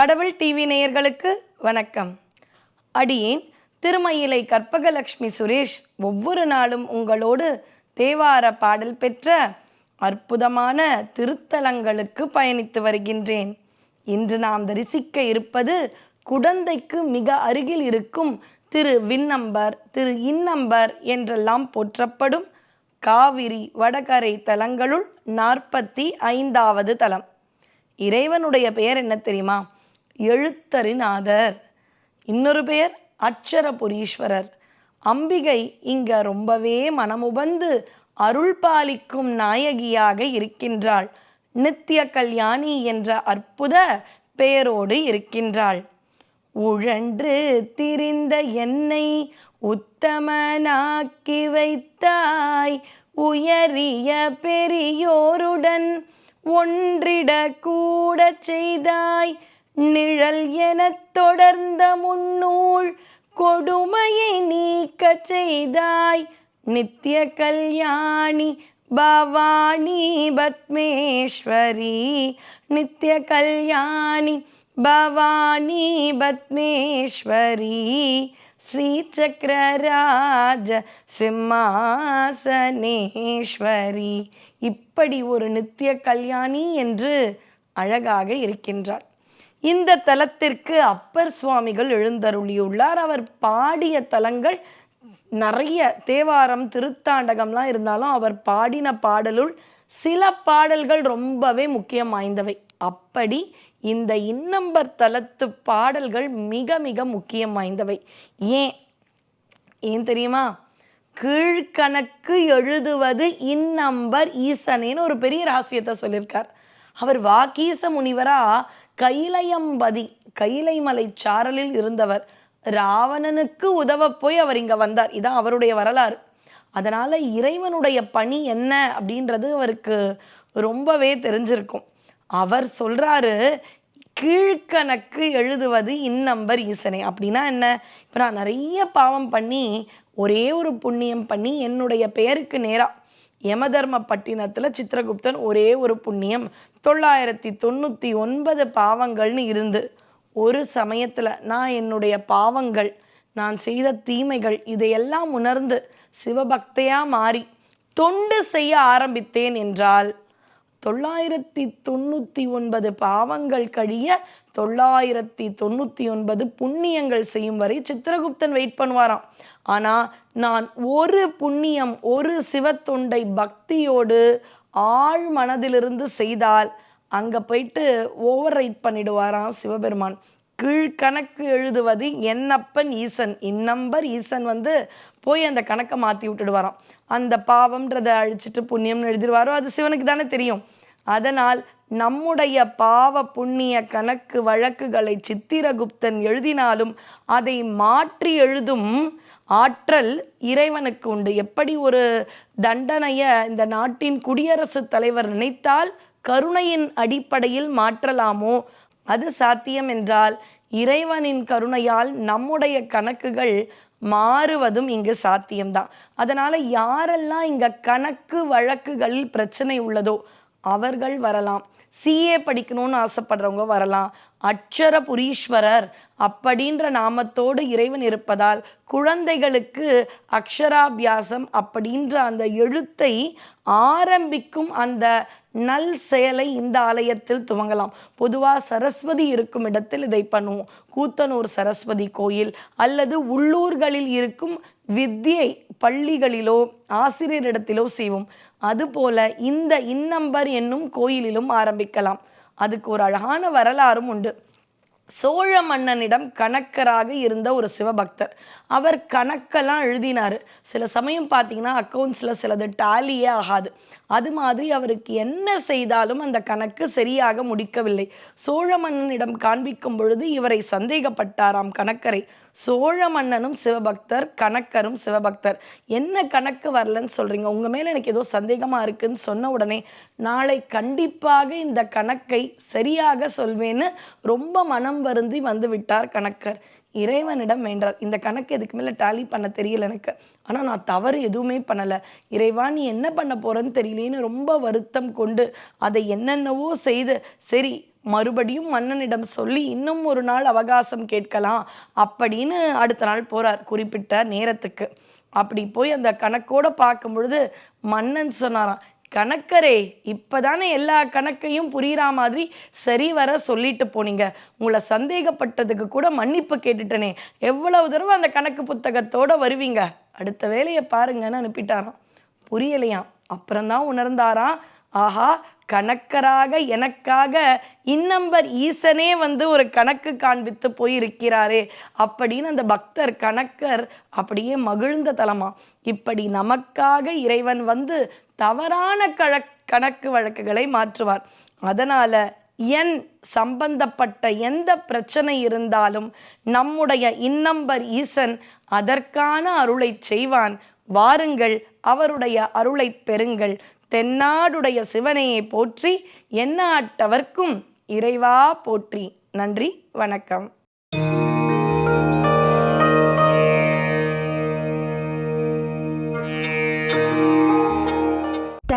கடவுள் டிவி நேயர்களுக்கு வணக்கம். அடியேன் திருமயிலை கற்பகலக்ஷ்மி சுரேஷ் ஒவ்வொரு நாளும் உங்களோடு தேவார பாடல் பெற்ற அற்புதமான திருத்தலங்களுக்கு பயணித்து வருகின்றேன். இன்று நாம் தரிசிக்க இருப்பது குடந்தைக்கு மிக அருகில் இருக்கும் திரு விண்ணம்பர் திரு இன்னம்பர் என்றெல்லாம் போற்றப்படும் காவிரி வடகரை தலங்களுள் நாற்பத்தி ஐந்தாவது தலம். இறைவனுடைய பெயர் என்ன தெரியுமா? எழுத்தறிநாதர் இன்னொரு பெயர் அட்சரபுரீஸ்வரர் அம்பிகை இங்க ரொம்பவே மனமுபந்து அருள் பாலிக்கும் நாயகியாக இருக்கின்றாள். நித்திய கல்யாணி என்ற அற்புத பெயரோடு இருக்கின்றாள். உழன்று திரிந்த என்னை உத்தமனாக்கி வைத்தாய். உயரிய பெரியோருடன் ஒன்றிட கூட செய்தாய். நிழல் எனத் தொடர்ந்த முன்னூள் கொடுமையை நீக்க செய்தாய். நித்திய கல்யாணி பவானி பத்மேஸ்வரி. நித்திய கல்யாணி பவானி பத்மேஸ்வரி. ஸ்ரீசக்கரராஜ சிம்மாசனேஸ்வரி. இப்படி ஒரு நித்திய கல்யாணி என்று அழகாக இருக்கின்றார். இந்த தலத்திற்கு அப்பர் சுவாமிகள் எழுந்தருளியுள்ளார். அவர் பாடிய தலங்கள் நிறைய தேவாரம் திருத்தாண்டகம்லாம் இருந்தாலும் அவர் பாடின பாடலுள் சில பாடல்கள் ரொம்பவே முக்கியம் வாய்ந்தவை. அப்படி இந்த இன்னம்பர் தலத்து பாடல்கள் மிக மிக முக்கியம் வாய்ந்தவை. ஏன்? ஏன் தெரியுமா? கீழ்கணக்கு எழுதுவது இன்னம்பர் ஈசனேன்னு ஒரு பெரிய ரகசியத்தை சொல்லியிருக்கார். அவர் வாக்கீச முனிவரா கைலையம்பதி கைலைமலை சாரலில் இருந்தவர் ராவணனுக்கு உதவ போய் அவர் இங்க வந்தார். இதான் அவருடைய வரலாறு. அதனால இறைவனுடைய பணி என்ன அப்படின்றது அவருக்கு ரொம்பவே தெரிஞ்சிருக்கும். அவர் சொல்றாரு கீழ்கணக்கு எழுதுவது இன்னம்பர் ஈசனை. அப்படின்னா என்ன? இப்போ நான் நிறைய பாவம் பண்ணி ஒரே ஒரு புண்ணியம் பண்ணி என்னுடைய பெயருக்கு நேராக யமதர்ம பட்டினத்தில் சித்திரகுப்தன் ஒரே ஒரு புண்ணியம். தொள்ளாயிரத்தி தொண்ணூற்றி ஒன்பது பாவங்கள்னு இருந்து ஒரு சமயத்தில் நான் என்னுடைய பாவங்கள் நான் செய்த தீமைகள் இதையெல்லாம் உணர்ந்து சிவபக்தையாக மாறி தொண்டு செய்ய ஆரம்பித்தேன் என்றால் தொள்ளாயிரத்தி தொண்ணூற்றி ஒன்பது பாவங்கள் கழிய தொள்ளாயிரத்தி தொண்ணூற்றி ஒன்பது புண்ணியங்கள் செய்யும் வரை சித்திரகுப்தன் வெயிட் பண்ணுவாராம். ஆனால் நான் ஒரு புண்ணியம் ஒரு சிவத்தொண்டை பக்தியோடு ஆழ் மனதிலிருந்து செய்தால் அங்கே போயிட்டு ஓவர் ரைட் பண்ணிடுவாராம் சிவபெருமான். கீழ்கணக்கு எழுதுவது என்னப்பன் ஈசன். இன்னம்பர் ஈசன் வந்து போய் அந்த கணக்கை மாற்றி விட்டுடுவாராம். அந்த பாவம்ன்றதை அழிச்சிட்டு புண்ணியம்னு எழுதிடுவாரோ அது சிவனுக்கு தானே தெரியும். அதனால் நம்முடைய பாவ புண்ணிய கணக்கு வழக்குகளை சித்திரகுப்தன் எழுதினாலும் அதை மாற்றி எழுதும் ஆற்றல் இறைவனுக்கு உண்டு. எப்படி ஒரு தண்டனையை இந்த நாட்டின் குடியரசுத் தலைவர் நினைத்தால் கருணையின் அடிப்படையில் மாற்றலாமோ அது சாத்தியம் என்றால் இறைவனின் கருணையால் நம்முடைய கணக்குகள் மாறுவதும் இங்கு சாத்தியம்தான். அதனால யாரெல்லாம் இங்க கணக்கு வழக்குகளில் பிரச்சனை உள்ளதோ அவர்கள் வரலாம். சிஏ படிக்கணும்னு ஆசைப்படுறவங்க வரலாம். அக்ஷரபுரீஸ்வரர் அப்படின்ற நாமத்தோடு இறைவன் இருப்பதால் குழந்தைகளுக்கு அக்ஷராபியாசம் அப்படின்ற அந்த எழுத்தை ஆரம்பிக்கும் அந்த நல் செயலை இந்த ஆலயத்தில் துவங்கலாம். பொதுவாக சரஸ்வதி இருக்கும் இடத்தில் இதை பண்ணுவோம். கூத்தனூர் சரஸ்வதி கோயில் அல்லது உள்ளூர்களில் இருக்கும் வித்தியை பள்ளிகளிலோ ஆசிரியரிடத்திலோ செய்வோம். அதுபோல இந்த இன்னம்பர் என்னும் கோயிலிலும் ஆரம்பிக்கலாம். அதுக்கு ஒரு அழகான வரலாறும் உண்டு. சோழ மன்னனிடம் கணக்கராக இருந்த ஒரு சிவபக்தர். அவர் கணக்கெல்லாம் எழுதினார். சில சமயம் பார்த்தீங்கன்னா அக்கௌண்ட்ஸில் சிலது டாலியே ஆகாது. அது மாதிரி அவருக்கு என்ன செய்தாலும் அந்த கணக்கு சரியாக முடிக்கவில்லை. சோழ மன்னனிடம் காண்பிக்கும் பொழுது இவரை சந்தேகப்பட்டாராம் கணக்கரை. சோழ மன்னனும் சிவபக்தர் கணக்கரும் சிவபக்தர். என்ன கணக்கு வரலன்னு சொல்றீங்க? உங்க மேல எனக்கு ஏதோ சந்தேகமா இருக்குன்னு சொன்ன உடனே நாளை கண்டிப்பாக இந்த கணக்கை சரியாக சொல்வேன்னு ரொம்ப மனம் வருந்தி வந்து விட்டார் கணக்கர். இறைவனிடம் வேண்டார். இந்த கணக்கு எதுக்கு மேலே டேலி பண்ண தெரியல எனக்கு. ஆனால் நான் தவறு எதுவுமே பண்ணலை. இறைவா நீ என்ன பண்ண போகிறேன்னு தெரியலேன்னு ரொம்ப வருத்தம் கொண்டு அதை என்னென்னவோ செய்து சரி மறுபடியும் மன்னனிடம் சொல்லி இன்னும் ஒரு நாள் அவகாசம் கேட்கலாம் அப்படின்னு அடுத்த நாள் போறார் குறிப்பிட்ட நேரத்துக்கு. அப்படி போய் அந்த கணக்கோட பார்க்கும் பொழுது மன்னன் சொன்னாராம் கணக்கரே இப்பதானே எல்லா கணக்கையும் புரியுற மாதிரி சரி வர சொல்லிட்டு போனீங்க. உங்களை சந்தேகப்பட்டதுக்கு கூட மன்னிப்பு கேட்டுட்டனே. எவ்வளவு தடவை அந்த கணக்கு புத்தகத்தோட வருவீங்க? அடுத்த வேலையை பாருங்கன்னு அனுப்பிட்டாராம். புரியலையாம். அப்புறம்தான் உணர்ந்தாராம். ஆஹா கணக்கராக எனக்காக இன்னம்பர் ஈசனே வந்து ஒரு கணக்கு காண்பித்து போயிருக்கிறாரே அப்படின்னு அந்த பக்தர் கணக்கர் அப்படியே மகிழ்ந்த தலமா. இப்படி நமக்காக இறைவன் வந்து தவறான கழ கணக்கு வழக்குகளை மாற்றுவார். அதனால் என் சம்பந்தப்பட்ட எந்த பிரச்சனை இருந்தாலும் நம்முடைய இன்னம்பர் ஈசன் அதற்கான அருளை செய்வான். வாருங்கள் அவருடைய அருளை பெறுங்கள். தென்னாடுடைய சிவனையை போற்றி எண்ணாட்டவர்க்கும் இறைவா போற்றி. நன்றி வணக்கம்.